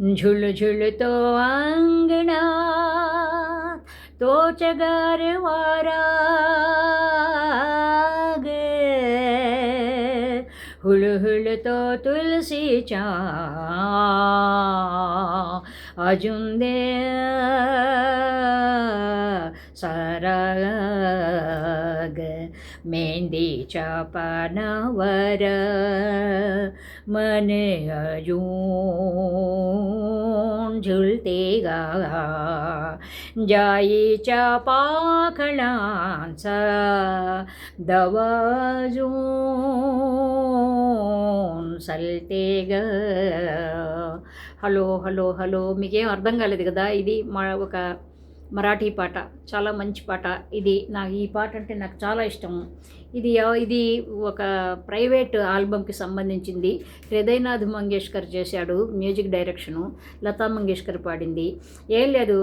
झुलझुल तो अंगना तो चगर वारा हुल हुल तो तुलसीच्या, अजून दे सरल मेहंदी चापा पानावर, मन अजू झुलते गा जाईच्या पाखळांचा दवाजून సల్తే గా హలో హలో హలో మీకేం అర్థం కాలేదు కదా ఇది మా ఒక మరాఠీ పాట చాలా మంచి పాట ఇది నాకు ఈ పాట అంటే నాకు చాలా ఇష్టం ఇది ఇది ఒక ప్రైవేట్ ఆల్బమ్కి సంబంధించింది. హృదయనాథ్ మంగేష్కర్ చేశాడు మ్యూజిక్ డైరెక్షను. లతా మంగేష్కర్ పాడింది. ఏం లేదు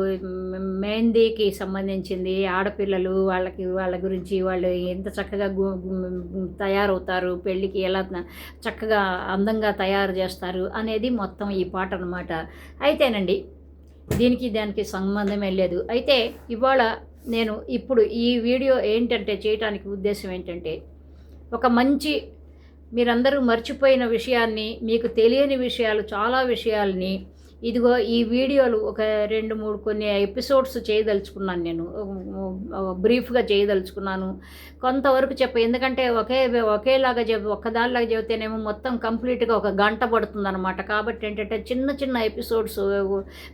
మెహందీకి సంబంధించింది. ఆడపిల్లలు వాళ్ళకి వాళ్ళ గురించి వాళ్ళు ఎంత చక్కగా తయారవుతారు పెళ్ళికి ఎలా చక్కగా అందంగా తయారు చేస్తారు అనేది మొత్తం ఈ పాట అనమాట అయితేనండి దీనికి దానికి సంబంధమే లేదు. అయితే ఇవాళ నేను ఇప్పుడు ఈ వీడియో ఏంటంటే చేయటానికి ఉద్దేశం ఏంటంటే ఒక మంచి మీరందరూ మర్చిపోయిన విషయాన్ని మీకు తెలియని విషయాలు చాలా విషయాల్ని ఇదిగో ఈ వీడియోలు ఒక రెండు మూడు కొన్ని ఎపిసోడ్స్ చేయదలుచుకున్నాను నేను. బ్రీఫ్గా చేయదలుచుకున్నాను. కొంతవరకు చెప్ప ఎందుకంటే ఒకే ఒకేలాగా చెప్ ఒక్కదానిలాగా చెబితేనేమో మొత్తం కంప్లీట్గా ఒక గంట పడుతుందన్నమాట. కాబట్టి ఏంటంటే చిన్న చిన్న ఎపిసోడ్స్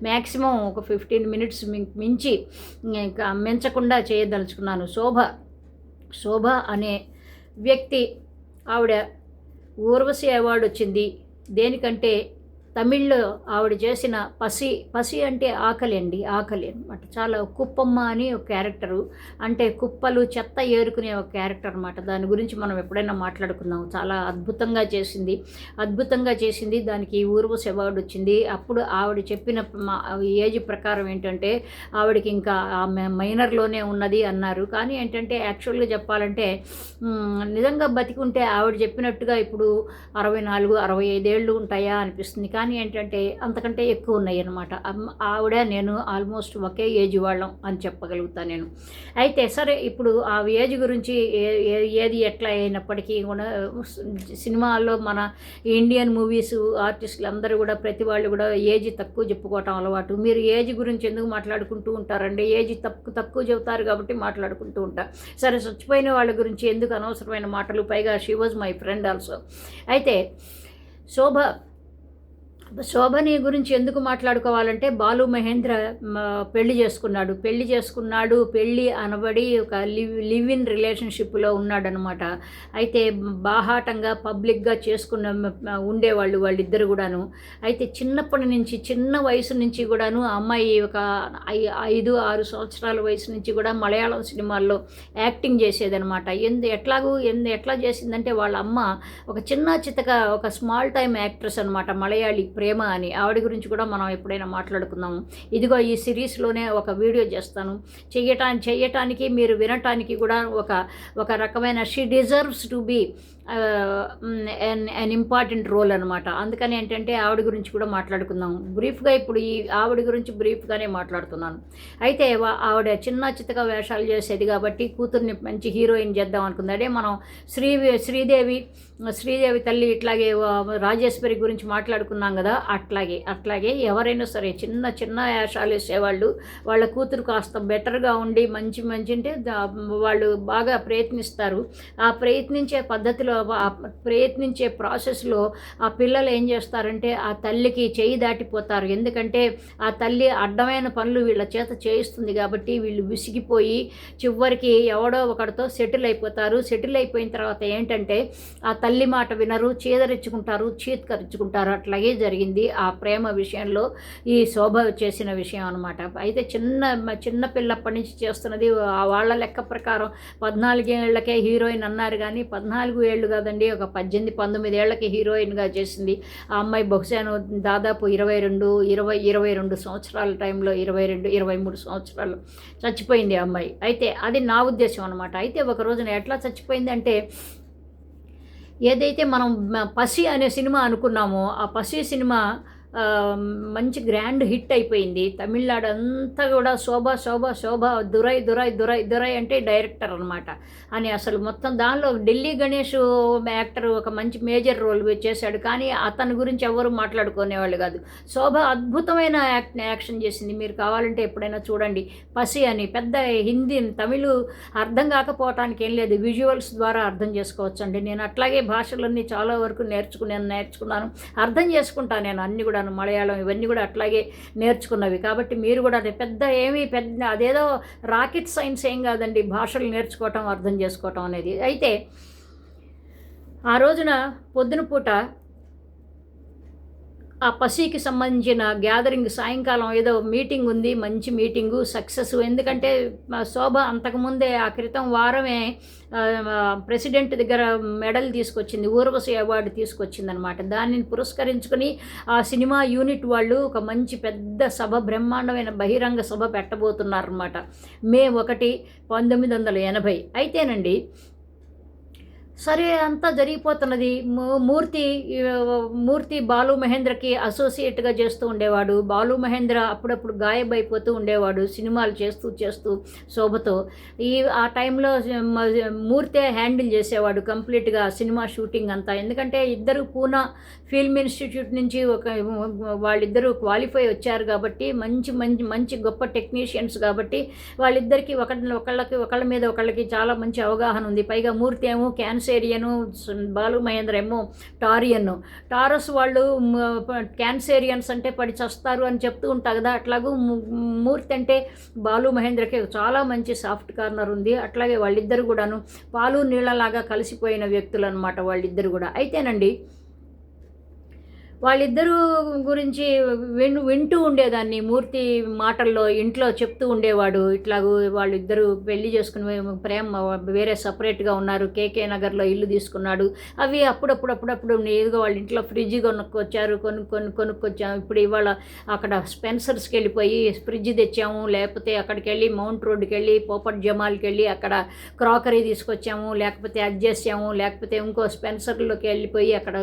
మ్యాక్సిమం ఒక ఫిఫ్టీన్ మినిట్స్ మించి మించకుండా చేయదలుచుకున్నాను. శోభ శోభ అనే వ్యక్తి ఆవిడ ఊర్వశి అవార్డు వచ్చింది. దేనికంటే తమిళ్ళో ఆవిడ చేసిన పసి పసి అంటే ఆకలి అండి ఆకలి అనమాట చాలా కుప్పమ్మ అని ఒక క్యారెక్టరు. అంటే కుప్పలు చెత్త ఏరుకునే ఒక క్యారెక్టర్ అనమాట దాని గురించి మనం ఎప్పుడైనా మాట్లాడుకుందాం. చాలా అద్భుతంగా చేసింది. అద్భుతంగా చేసింది. దానికి ఊర్వశ అవార్డు వచ్చింది. అప్పుడు ఆవిడ చెప్పిన మా- ఏజ్ ప్రకారం ఏంటంటే ఆవిడకి ఇంకా మైనర్లోనే ఉన్నది అన్నారు. కానీ ఏంటంటే యాక్చువల్గా చెప్పాలంటే నిజంగా బతికుంటే ఆవిడ చెప్పినట్టుగా ఇప్పుడు అరవై నాలుగు అరవై ఐదేళ్ళు ఉంటాయా అనిపిస్తుంది. కానీ ఏంటంటే అంతకంటే ఎక్కువ ఉన్నాయి అనమాట ఆవిడ నేను ఆల్మోస్ట్ ఒకే ఏజ్ వాళ్ళం అని చెప్పగలుగుతాను నేను. అయితే సరే ఇప్పుడు ఆ ఏజ్ గురించి ఏ- ఏ- ఏది ఎట్లా అయినప్పటికీ కూడా సినిమాల్లో మన ఇండియన్ మూవీస్ ఆర్టిస్టులు అందరూ కూడా ప్రతి వాళ్ళు కూడా ఏజ్ తక్కువ చెప్పుకోవటం అలవాటు. మీరు ఏజ్ గురించి ఎందుకు మాట్లాడుకుంటూ ఉంటారండి? ఏజ్ తక్కువ తక్కువ చెబుతారు కాబట్టి మాట్లాడుకుంటూ ఉంటారు సరే చచ్చిపోయిన వాళ్ళ గురించి ఎందుకు అనవసరమైన మాటలు? పైగా she was my friend also అయితే శోభ శోభని గురించి ఎందుకు మాట్లాడుకోవాలంటే బాలు మహేంద్ర పెళ్ళి చేసుకున్నాడు. పెళ్ళి చేసుకున్నాడు పెళ్ళి అనబడి ఒక లివ్ లివ్ ఇన్ రిలేషన్షిప్లో ఉన్నాడనమాట అయితే బాహాటంగా పబ్లిక్గా చేసుకున్న ఉండేవాళ్ళు వాళ్ళిద్దరు కూడాను. అయితే చిన్నప్పటి నుంచి చిన్న వయసు నుంచి కూడాను అమ్మాయి ఒక ఐ- ఐదు ఆరు సంవత్సరాల వయసు నుంచి కూడా మలయాళం సినిమాల్లో యాక్టింగ్ చేసేదనమాట ఎందు ఎట్లాగూ ఎందు ఎట్లా చేసిందంటే వాళ్ళ అమ్మ ఒక చిన్న చితక ఒక స్మాల్ టైం యాక్ట్రెస్ అనమాట మలయాళీ ప్రేమ అని ఆవిడ గురించి కూడా మనం ఎప్పుడైనా మాట్లాడుకుందాము. ఇదిగో ఈ సిరీస్లోనే ఒక వీడియో చేస్తాను. చేయటానికి చేయటానికి మీరు వినటానికి కూడా ఒక ఒక రకమైన she deserves to be an an important role అనమాట అందుకని ఏంటంటే ఆవిడ గురించి కూడా మాట్లాడుకుందాం. బ్రీఫ్గా ఇప్పుడు ఈ ఆవిడ గురించి బ్రీఫ్గానే మాట్లాడుతున్నాను. అయితే వా- ఆవిడ చిన్న చిత్తగా వేషాలు చేసేది కాబట్టి కూతుర్ని మంచి హీరోయిన్ చేద్దాం అనుకుంది. అదే మనం శ్రీ శ్రీదేవి శ్రీదేవి తల్లి ఇట్లాగే రాజేశ్వరి గురించి మాట్లాడుకున్నాం కదా అట్లాగే అట్లాగే ఎవరైనా సరే చిన్న చిన్న వేషాలు వేసేవాళ్ళు వాళ్ళ కూతురు కాస్త బెటర్గా ఉండి మంచి మంచి అంటే వాళ్ళు బాగా ప్రయత్నిస్తారు. ఆ ప్రయత్నించే పద్ధతిలో ప్రయత్నించే ప్రాసెస్లో ఆ పిల్లలు ఏం చేస్తారంటే ఆ తల్లికి చేయి దాటిపోతారు. ఎందుకంటే ఆ తల్లి అడ్డమైన పనులు వీళ్ళ చేత చేయిస్తుంది కాబట్టి వీళ్ళు విసిగిపోయి చివరికి ఎవడో ఒకడితో సెటిల్ అయిపోతారు. సెటిల్ అయిపోయిన తర్వాత ఏంటంటే ఆ తల్లి మాట వినరు చీదరించుకుంటారు చీత్కరించుకుంటారు. అట్లాగే జరిగింది ఆ ప్రేమ విషయంలో ఈ శోభ చేసిన విషయం అనమాట అయితే చిన్న చిన్న పిల్లప్పటి నుంచి చేస్తున్నది వాళ్ళ లెక్క ప్రకారం పద్నాలుగేళ్ళకే హీరోయిన్ అన్నారు కానీ పద్నాలుగు ఏళ్ళు కాదండి ఒక పద్దెనిమిది పంతొమ్మిది ఏళ్ళకి హీరోయిన్గా చేసింది. ఆ అమ్మాయి బహుశాను దాదాపు ఇరవై రెండు ఇరవై ఇరవై రెండు సంవత్సరాల టైంలో ఇరవై రెండు ఇరవై మూడు సంవత్సరాలు చచ్చిపోయింది ఆ అమ్మాయి. అయితే అది నా ఉద్దేశం అనమాట అయితే ఒక రోజున ఎట్లా చచ్చిపోయింది అంటే ఏదైతే మనం పసి అనే సినిమా అనుకున్నామో ఆ పసి సినిమా మంచి గ్రాండ్ హిట్ అయిపోయింది. తమిళనాడు అంతా కూడా శోభ శోభ శోభ దురై దురై దురై దురై అంటే డైరెక్టర్ అనమాట అని అసలు మొత్తం దానిలో ఢిల్లీ గణేష్ యాక్టర్ ఒక మంచి మేజర్ రోల్ చేశాడు. కానీ అతని గురించి ఎవరు మాట్లాడుకునేవాళ్ళు కాదు. శోభ అద్భుతమైన యాక్ట్ యాక్షన్ చేసింది. మీరు కావాలంటే ఎప్పుడైనా చూడండి. పసి అని పెద్ద హిందీ తమిళ్ అర్థం కాకపోవటానికి ఏం లేదు. విజువల్స్ ద్వారా అర్థం చేసుకోవచ్చండి. నేను అట్లాగే భాషలన్నీ చాలా వరకు నేర్చుకునే నేర్చుకున్నాను. అర్థం చేసుకుంటాను నేను అన్ని కూడాను మలయాళం ఇవన్నీ కూడా అట్లాగే నేర్చుకున్నవి. కాబట్టి మీరు కూడా పెద్ద ఏమీ పెద్ద అదేదో రాకెట్ సైన్స్ ఏం కాదండి భాషలు నేర్చుకోవటం అర్థం చేసుకోవటం అనేది. అయితే ఆ రోజున పొద్దున పూట ఆ పసికి సంబంధించిన గ్యాదరింగ్ సాయంకాలం ఏదో మీటింగ్ ఉంది మంచి మీటింగు సక్సెస్ ఎందుకంటే శోభ అంతకుముందే ఆ క్రితం వారమే ప్రెసిడెంట్ దగ్గర మెడల్ తీసుకొచ్చింది ఊర్వశి అవార్డు తీసుకొచ్చింది అనమాట దానిని పురస్కరించుకుని ఆ సినిమా యూనిట్ వాళ్ళు ఒక మంచి పెద్ద సభ బ్రహ్మాండమైన బహిరంగ సభ పెట్టబోతున్నారన్నమాట మే ఒకటి పంతొమ్మిది వందల ఎనభై. అయితేనండి సరే అంతా జరిగిపోతున్నది. మూ- మూర్తి మూర్తి బాలు మహేంద్రకి అసోసియేట్గా చేస్తూ ఉండేవాడు. బాలు మహేంద్ర అప్పుడప్పుడు గాయబైపోతూ ఉండేవాడు. సినిమాలు చేస్తూ చేస్తూ శోభతో. ఈ ఆ టైంలో మూర్తే హ్యాండిల్ చేసేవాడు కంప్లీట్గా సినిమా షూటింగ్ అంతా. ఎందుకంటే ఇద్దరు పూనా ఫిల్మ్ ఇన్స్టిట్యూట్ నుంచి ఒక వాళ్ళిద్దరూ క్వాలిఫై వచ్చారు కాబట్టి మంచి మంచి మంచి గొప్ప టెక్నీషియన్స్ కాబట్టి వాళ్ళిద్దరికీ ఒకళ్ళకి ఒకళ్ళ మీద ఒకళ్ళకి చాలా మంచి అవగాహన ఉంది. పైగా మూర్తి ఏమో క్యాన్సర్ క్యాన్సేరియను బాలు మహేంద్ర ఏమో టారియన్ టారస్ వాళ్ళు క్యాన్సేరియన్స్ అంటే పడి చస్తారు అని చెప్తూ ఉంటారు కదా అట్లాగూ మూర్తి అంటే బాలు మహేంద్రకి చాలా మంచి సాఫ్ట్ కార్నర్ ఉంది. అట్లాగే వాళ్ళిద్దరు కూడాను పాలు నీళ్ళలాగా కలిసిపోయిన వ్యక్తులు అనమాట వాళ్ళిద్దరు కూడా. అయితేనండి వాళ్ళిద్దరూ గురించి విన్ వింటూ ఉండేదాన్ని. మూర్తి మాటల్లో ఇంట్లో చెప్తూ ఉండేవాడు. ఇట్లాగూ వాళ్ళిద్దరూ పెళ్ళి చేసుకుని ప్రేమ వేరే సపరేట్గా ఉన్నారు. కేకే నగర్లో ఇల్లు తీసుకున్నాడు. అవి అప్పుడప్పుడు అప్పుడప్పుడు ఏదో వాళ్ళ ఇంట్లో ఫ్రిడ్జ్ కొనుక్కొచ్చారు. కొనుక్కొని కొనుక్కొచ్చాము ఇప్పుడు ఇవాళ అక్కడ స్పెన్సర్స్కి వెళ్ళిపోయి ఫ్రిడ్జ్ తెచ్చాము. లేకపోతే అక్కడికి వెళ్ళి మౌంట్ రోడ్కి వెళ్ళి పోపట్ జమాల్కి వెళ్ళి అక్కడ క్రాకరీ తీసుకొచ్చాము. లేకపోతే అడ్జస్ట్ చేసాము లేకపోతే ఇంకో స్పెన్సర్లోకి వెళ్ళిపోయి అక్కడ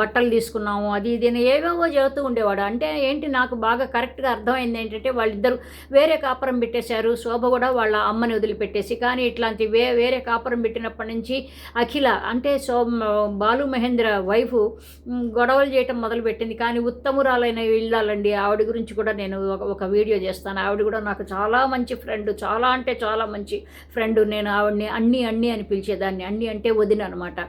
బట్టలు తీసుకున్నాము. అది ఇది ఏవేవో చెబుతూ ఉండేవాడు. అంటే ఏంటి నాకు బాగా కరెక్ట్గా అర్థమైంది ఏంటంటే వాళ్ళిద్దరు వేరే కాపురం పెట్టేశారు. శోభ కూడా వాళ్ళ అమ్మని వదిలిపెట్టేసి కానీ ఇట్లాంటి వే వేరే కాపురం పెట్టినప్పటి నుంచి అఖిల అంటే సో బాలు మహేంద్ర వైఫ్ గొడవలు చేయటం మొదలుపెట్టింది. కానీ ఉత్తమురాలైన ఇళ్ళాలండి ఆవిడ గురించి కూడా నేను ఒక వీడియో చేస్తాను. ఆవిడ కూడా నాకు చాలా మంచి ఫ్రెండ్ చాలా అంటే చాలా మంచి ఫ్రెండ్. నేను ఆవిడని అన్ని అన్ని అని పిలిచేదాన్ని. అన్ని అంటే వదిన అనమాట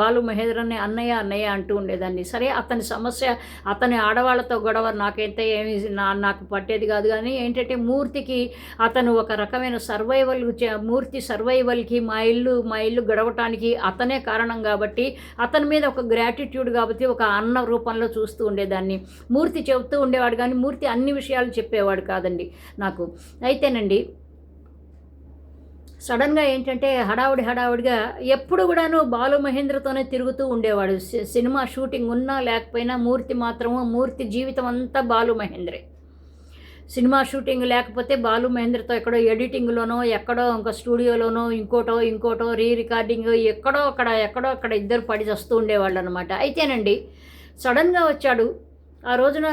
బాలు మహేంద్రని అన్నయ్య అన్నయ్య అంటూ ఉండేదాన్ని. సరే అతని సమస్య అతని ఆడవాళ్ళతో గొడవ నాకైతే ఏమి నా నాకు పట్టేది కాదు. కానీ ఏంటంటే మూర్తికి అతను ఒక రకమైన సర్వైవల్ మూర్తి సర్వైవల్కి మా ఇల్లు మా ఇల్లు గడవటానికి అతనే కారణం కాబట్టి అతని మీద ఒక గ్రాటిట్యూడ్ కాబట్టి ఒక అన్న రూపంలో చూస్తూ ఉండేదాన్ని. మూర్తి చెబుతూ ఉండేవాడు కానీ మూర్తి అన్ని విషయాలు చెప్పేవాడు కాదండి నాకు. అయితేనండి సడన్గా ఏంటంటే హడావుడి హడావుడిగా ఎప్పుడు కూడాను బాలు మహేంద్రతోనే తిరుగుతూ ఉండేవాడు. సి- సినిమా షూటింగ్ ఉన్నా లేకపోయినా మూర్తి మాత్రము మూర్తి జీవితం అంతా బాలు మహేంద్రే. సినిమా షూటింగ్ లేకపోతే బాలు మహేంద్రతో ఎక్కడో ఎడిటింగ్లోనో ఎక్కడో ఇంకో స్టూడియోలోనో ఇంకోటో ఇంకోటో రీ రికార్డింగ్ ఎక్కడో అక్కడ ఎక్కడో అక్కడ ఇద్దరు పడి వస్తూ ఉండేవాళ్ళు అనమాట అయితేనండి సడన్గా వచ్చాడు ఆ రోజున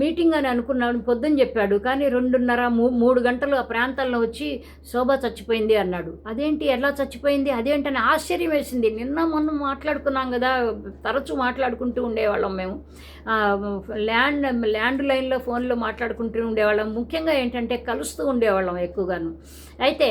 మీటింగ్ అని అనుకున్నాడు పొద్దున్న చెప్పాడు. కానీ రెండున్నర మూ మూడు గంటలు ఆ ప్రాంతాల్లో వచ్చి శోభ చచ్చిపోయింది అన్నాడు. అదేంటి ఎలా చచ్చిపోయింది అదేంటని ఆశ్చర్యం వేసింది. నిన్న మొన్న మాట్లాడుకున్నాం కదా తరచూ మాట్లాడుకుంటూ ఉండేవాళ్ళం మేము. ల్యాండ్ ల్యాండ్ లైన్లో ఫోన్లో మాట్లాడుకుంటూ ఉండేవాళ్ళం. ముఖ్యంగా ఏంటంటే కలుస్తూ ఉండేవాళ్ళం ఎక్కువగాను. అయితే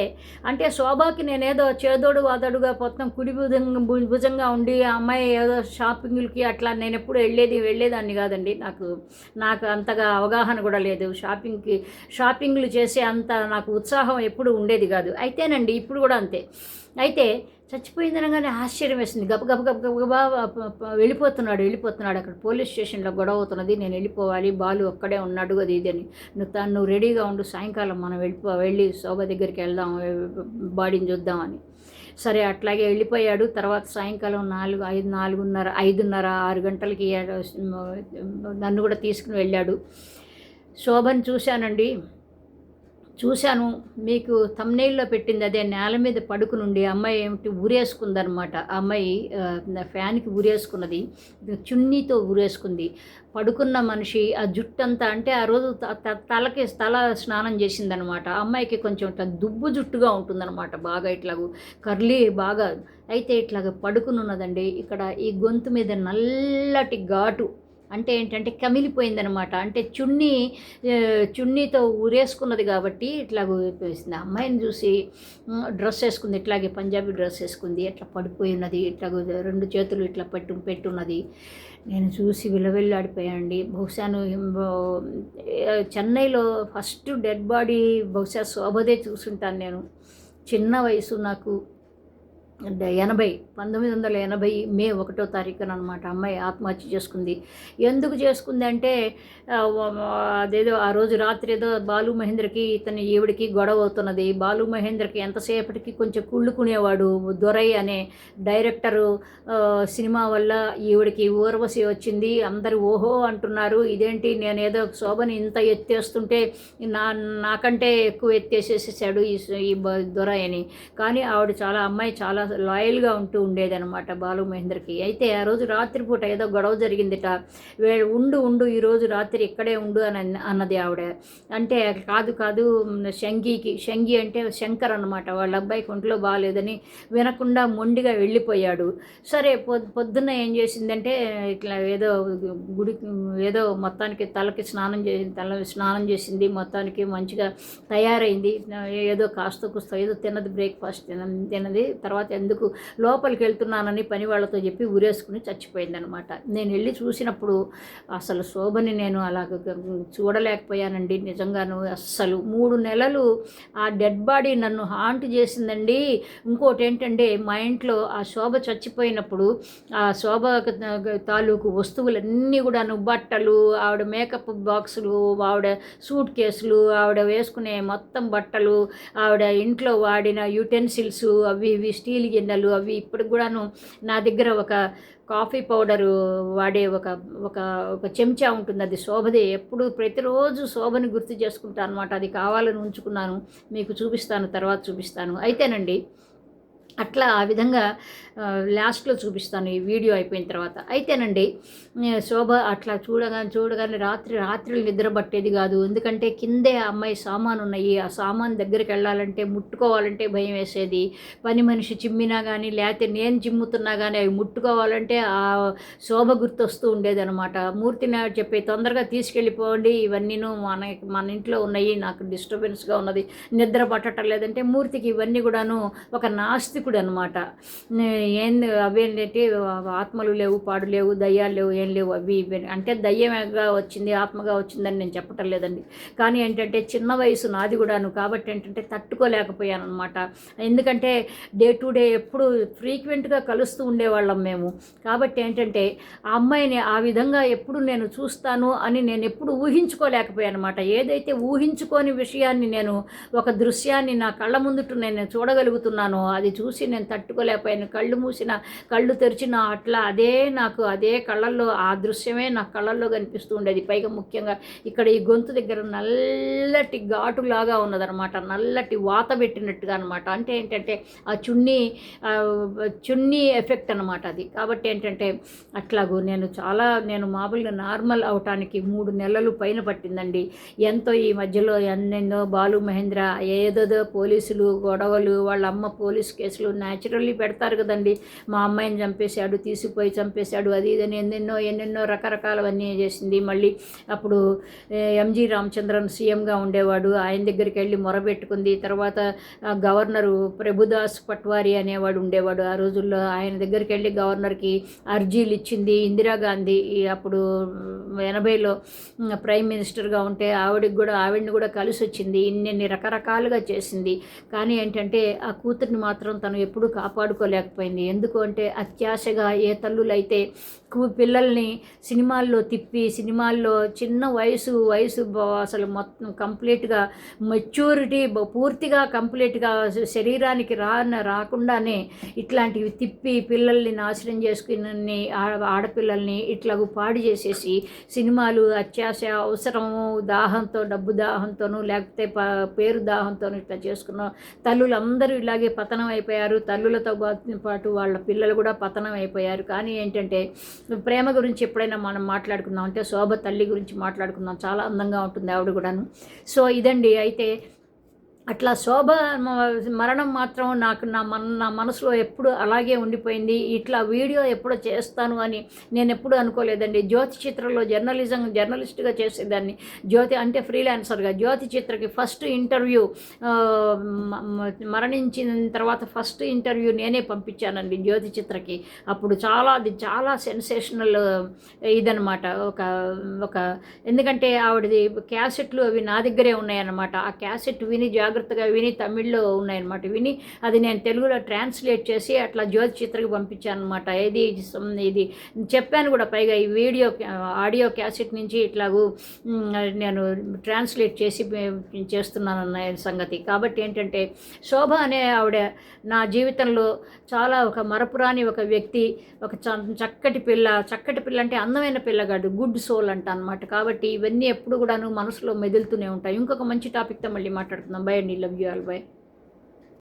అంటే శోభాకి నేనేదో చేదోడు వాదోడుగా పొత్తం కుడి భుజంగా భుజంగా ఉండి అమ్మాయి ఏదో షాపింగ్లకి అట్లా నేను ఎప్పుడు వెళ్ళేది వెళ్ళేదాన్ని కాదండి. నాకు నాకు నాకు అంతగా అవగాహన కూడా లేదు. షాపింగ్కి షాపింగ్లు చేసే అంత నాకు ఉత్సాహం ఎప్పుడు ఉండేది కాదు. అయితేనండి ఇప్పుడు కూడా అంతే. అయితే చచ్చిపోయింది అనగానే ఆశ్చర్యం వేసింది. గబ గబ గబ గబా వెళ్ళిపోతున్నాడు వెళ్ళిపోతున్నాడు. అక్కడ పోలీస్ స్టేషన్లో గొడవ అవుతున్నది. నేను వెళ్ళిపోవాలి బాలు ఒక్కడే ఉన్నాడు అది ఇది అని. నువ్వు తను నువ్వు రెడీగా ఉండు సాయంకాలం మనం వెళ్ళిపో వెళ్ళి శోభ దగ్గరికి వెళ్దాం బాడీని చూద్దామని సరే అట్లాగే వెళ్ళిపోయాడు. తర్వాత సాయంకాలం నాలుగు ఐదు నాలుగున్నర ఐదున్నర ఆరు గంటలకి నన్ను కూడా తీసుకుని వెళ్ళాడు. శోభను చూశానండి. చూశాను మీకు తమ్నైల్లో పెట్టింది అదే నేల మీద పడుకునుండి అమ్మాయి ఏమిటి ఊరేసుకుందనమాట ఆ అమ్మాయి ఫ్యాన్కి ఊరేసుకున్నది. చున్నీతో ఊరేసుకుంది. పడుకున్న మనిషి ఆ జుట్టు అంతా అంటే ఆ రోజు త- త- తలకి తల స్నానం చేసిందనమాట అమ్మాయికి కొంచెం ఇట్లా దుబ్బు జుట్టుగా ఉంటుందన్నమాట బాగా ఇట్లాగూ కర్లీ బాగా. అయితే ఇట్లాగ పడుకుని ఉన్నదండి ఇక్కడ ఈ గొంతు మీద నల్లటి ఘాటు. అంటే ఏంటంటే కమిలిపోయిందనమాట అంటే చున్నీ చున్నీతో ఊరేసుకున్నది కాబట్టి ఇట్లా ఊరిపోయింది అమ్మాయిని చూసి డ్రెస్ వేసుకుంది ఇట్లాగే పంజాబీ డ్రెస్ వేసుకుంది ఇట్లా పడిపోయి ఉన్నది ఇట్లా రెండు చేతులు ఇట్లా పెట్టు పెట్టున్నది. నేను చూసి విలవెల్లాడిపోయాండి బహుశాను చెన్నైలో ఫస్ట్ డెడ్ బాడీ బహుశా శోభదే చూసుంటాను నేను. చిన్న వయసు నాకు. ఎనభై పంతొమ్మిది వందల ఎనభై మే ఒకటో తారీఖున అనమాట అమ్మాయి ఆత్మహత్య చేసుకుంది. ఎందుకు చేసుకుంది అంటే అదేదో ఆ రోజు రాత్రి ఏదో బాలు మహేంద్రకి ఇతని ఈవిడికి గొడవ అవుతున్నది. బాలు మహేంద్రకి ఎంతసేపటికి కొంచెం కుళ్ళుకునేవాడు దొరై అనే డైరెక్టరు సినిమా వల్ల ఈవిడికి ఊర్వశి వచ్చింది. అందరూ ఓహో అంటున్నారు. ఇదేంటి నేను ఏదో శోభని ఇంత ఎత్తేస్తుంటే నా నాకంటే ఎక్కువ ఎత్తేసేసేసాడు ఈ దొరై అని కానీ ఆవిడ చాలా అమ్మాయి చాలా లాయల్గా ఉంటూ ఉండేదనమాట బాలు మహేందర్కి. అయితే ఆ రోజు రాత్రిపూట ఏదో గొడవ జరిగిందిట. వే ఉండు ఉండు ఈరోజు రాత్రి ఇక్కడే ఉండు అని అన్నది ఆవిడ. అంటే కాదు కాదు శంగికి శంగి అంటే శంకర్ అన్నమాట. వాళ్ళ అబ్బాయికి ఒంట్లో బాగాలేదని వినకుండా మొండిగా వెళ్ళిపోయాడు. సరే పొద్దున్న ఏం చేసిందంటే ఇట్లా ఏదో గుడి ఏదో మొత్తానికి తలకి స్నానం చేసి తల స్నానం చేసింది. మొత్తానికి మంచిగా తయారైంది. ఏదో కాస్త కుస్త ఏదో తిన్నది బ్రేక్ఫాస్ట్ తిన తినది తర్వాత ఎందుకు లోపలికి వెళ్తున్నానని పని వాళ్ళతో చెప్పి ఊరేసుకుని చచ్చిపోయిందనమాట నేను వెళ్ళి చూసినప్పుడు అసలు శోభని నేను అలా చూడలేకపోయానండి. నిజంగాను అస్సలు మూడు నెలలు ఆ డెడ్ బాడీ నన్ను హాంట్ చేసిందండి. ఇంకోటి ఏంటంటే మా ఇంట్లో ఆ శోభ చచ్చిపోయినప్పుడు ఆ శోభ తాలూకు వస్తువులన్నీ కూడాను బట్టలు ఆవిడ మేకప్ బాక్సులు ఆవిడ సూట్ కేసులు ఆవిడ వేసుకునే మొత్తం బట్టలు ఆవిడ ఇంట్లో వాడిన యుటెన్సిల్స్ అవి ఇవి స్టీల్ గిన్నెలు అవి ఇప్పటికి కూడాను నా దగ్గర ఒక కాఫీ పౌడరు వాడే ఒక ఒక ఒక చెంచా ఉంటుంది. అది శోభదే. ఎప్పుడు ప్రతిరోజు శోభని గుర్తు చేసుకుంటాను అనమాట అది కావాలని ఉంచుకున్నాను. మీకు చూపిస్తాను తర్వాత చూపిస్తాను. అయితేనండి అట్లా ఆ విధంగా లాస్ట్లో చూపిస్తాను ఈ వీడియో అయిపోయిన తర్వాత. అయితేనండి శోభ అట్లా చూడగానే చూడగానే రాత్రి రాత్రులు నిద్ర పట్టేది కాదు. ఎందుకంటే కిందే ఆ అమ్మాయి సామాను ఉన్నాయి. ఆ సామాన్ దగ్గరికి వెళ్ళాలంటే ముట్టుకోవాలంటే భయం వేసేది. పని మనిషి చిమ్మినా కానీ లేకపోతే నేను చిమ్ముతున్నా కానీ అవి ముట్టుకోవాలంటే ఆ శోభ గుర్తొస్తూ ఉండేదనమాట మూర్తిని నాయుడు చెప్పి తొందరగా తీసుకెళ్ళిపోండి. ఇవన్నీను మన మన ఇంట్లో ఉన్నాయి. నాకు డిస్టర్బెన్స్గా ఉన్నది. నిద్ర పట్టడం లేదంటే మూర్తికి ఇవన్నీ కూడాను ఒక నాస్తికుడు అనమాట ఏం అవేంటి ఆత్మలు లేవు పాడు లేవు దయ్యాలు లేవు ఏం లేవు అవి అంటే దయ్యంగా వచ్చింది ఆత్మగా వచ్చిందని నేను చెప్పటం లేదండి. కానీ ఏంటంటే చిన్న వయసు నాది కూడాను. కాబట్టి ఏంటంటే తట్టుకోలేకపోయాను అనమాట ఎందుకంటే డే టు డే ఎప్పుడు ఫ్రీక్వెంట్గా కలుస్తూ ఉండేవాళ్ళం మేము. కాబట్టి ఏంటంటే ఆ అమ్మాయిని ఆ విధంగా ఎప్పుడు నేను చూస్తాను అని నేను ఎప్పుడు ఊహించుకోలేకపోయాను అనమాట ఏదైతే ఊహించుకోని విషయాన్ని నేను ఒక దృశ్యాన్ని నా కళ్ళ ముందుట నేను చూడగలుగుతున్నానో అది చూసి నేను తట్టుకోలేకపోయాను. కళ్ళు మూసిన కళ్ళు తెరిచిన అట్లా అదే నాకు అదే కళ్ళల్లో ఆ దృశ్యమే నా కళ్ళల్లో కనిపిస్తూ ఉండేది. పైగా ముఖ్యంగా ఇక్కడ ఈ గొంతు దగ్గర నల్లటి ఘాటులాగా ఉన్నదనమాట నల్లటి వాత పెట్టినట్టుగా అనమాట అంటే ఏంటంటే ఆ చున్నీ చున్నీ ఎఫెక్ట్ అనమాట అది. కాబట్టి ఏంటంటే అట్లాగూ నేను చాలా నేను మామూలుగా నార్మల్ అవటానికి మూడు నెలలు పైన పట్టిందండి. ఎంతో ఈ మధ్యలో ఎన్నెన్నో బాలు మహేంద్ర ఏదేదో పోలీసులు గొడవలు వాళ్ళ అమ్మ పోలీస్ కేసులు న్యాచురల్లీ పెడతారు కదండి. మా అమ్మాయిని చంపేశాడు తీసుకుపోయి చంపేశాడు అది ఇదని ఎన్నెన్నో ఎన్నెన్నో రకరకాలవన్నీ చేసింది. మళ్ళీ అప్పుడు ఎంజీ ఎంజి రామచంద్రన్ సీఎంగా ఉండేవాడు. ఆయన దగ్గరికి వెళ్ళి మొరబెట్టుకుంది తర్వాత ఆ, గవర్నరు ప్రభుదాస్ పట్వారి అనేవాడు ఉండేవాడు. ఆ రోజుల్లో ఆయన దగ్గరికి వెళ్ళి గవర్నర్కి అర్జీలు ఇచ్చింది. ఇందిరాగాంధీ అప్పుడు ఎనభైలో ప్రైమ్ మినిస్టర్గా ఉంటే ఆవిడకి కూడా ఆవిడని కూడా కలిసి వచ్చింది ఇన్ని రకరకాలుగా చేసింది. కానీ ఏంటంటే ఆ కూతుర్ని మాత్రం తన తను ఎప్పుడూ కాపాడుకోలేకపోయింది. ఎందుకు అంటే అత్యాశగా ఏ తల్లులైతే పిల్లల్ని సినిమాల్లో తిప్పి సినిమాల్లో చిన్న వయసు వయసు అసలు మొత్తం కంప్లీట్గా మెచ్యూరిటీ పూర్తిగా కంప్లీట్గా శరీరానికి రా రాకుండానే ఇట్లాంటివి తిప్పి పిల్లల్ని నాశనం చేసుకుని ఆడపిల్లల్ని ఇట్లాగూ పాడు చేసేసి సినిమాలు అత్యాశ అవసరము దాహంతో డబ్బు దాహంతోనూ లేకపోతే పేరు దాహంతోనూ ఇట్లా చేసుకున్న తల్లులందరూ ఇలాగే పతనం అయిపోయారు తల్లులతో పాటు వాళ్ళ పిల్లలు కూడా పతనం అయిపోయారు. కానీ ఏంటంటే ప్రేమ గురించి ఎప్పుడైనా మనం మాట్లాడుకుందాం అంటే శోభ తల్లి గురించి మాట్లాడుకుందాం. చాలా అందంగా ఉంటుంది ఆవిడ కూడాను. సో ఇదండి. అయితే అట్లా శోభ మరణం మాత్రం నాకు నా మన నా మనసులో ఎప్పుడు అలాగే ఉండిపోయింది. ఇట్లా వీడియో ఎప్పుడు చేస్తాను అని నేను ఎప్పుడు అనుకోలేదండి. జ్యోతి చిత్రలో జర్నలిజం జర్నలిస్ట్గా చేసేదాన్ని. జ్యోతి అంటే ఫ్రీలాన్సర్గా. జ్యోతి చిత్రకి ఫస్ట్ ఇంటర్వ్యూ మరణించిన తర్వాత ఫస్ట్ ఇంటర్వ్యూ నేనే పంపించానండి జ్యోతి చిత్రకి. అప్పుడు చాలా అది చాలా సెన్సేషనల్ ఇదనమాట ఒక ఒక ఎందుకంటే ఆవిడది క్యాసెట్లు అవి నా దగ్గరే ఉన్నాయన్నమాట. ఆ క్యాసెట్ విని జాగ్రత్త జాగ్రత్తగా విని తమిళ్ళో ఉన్నాయన్నమాట. విని అది నేను తెలుగులో ట్రాన్స్లేట్ చేసి అట్లా జ్యోతి చిత్రకి పంపించాను అనమాట ఇది ఇది చెప్పాను కూడా పైగా ఈ వీడియో ఆడియో క్యాసెట్ నుంచి ఇట్లాగూ నేను ట్రాన్స్లేట్ చేసి చేస్తున్నాను అన్న సంగతి. కాబట్టి ఏంటంటే శోభ అనే ఆవిడ నా జీవితంలో చాలా ఒక మరపురాని ఒక వ్యక్తి ఒక చ- చక్కటి పిల్ల. చక్కటి పిల్ల అంటే అందమైన పిల్లగాడు గుడ్ సోల్ అంట అనమాట కాబట్టి ఇవన్నీ ఎప్పుడు కూడాను మనసులో మెదులుతూనే ఉంటాయి. ఇంకొక మంచి టాపిక్తో మళ్ళీ మాట్లాడుకుందాం. బై એની લવ યુ ઓલ બાય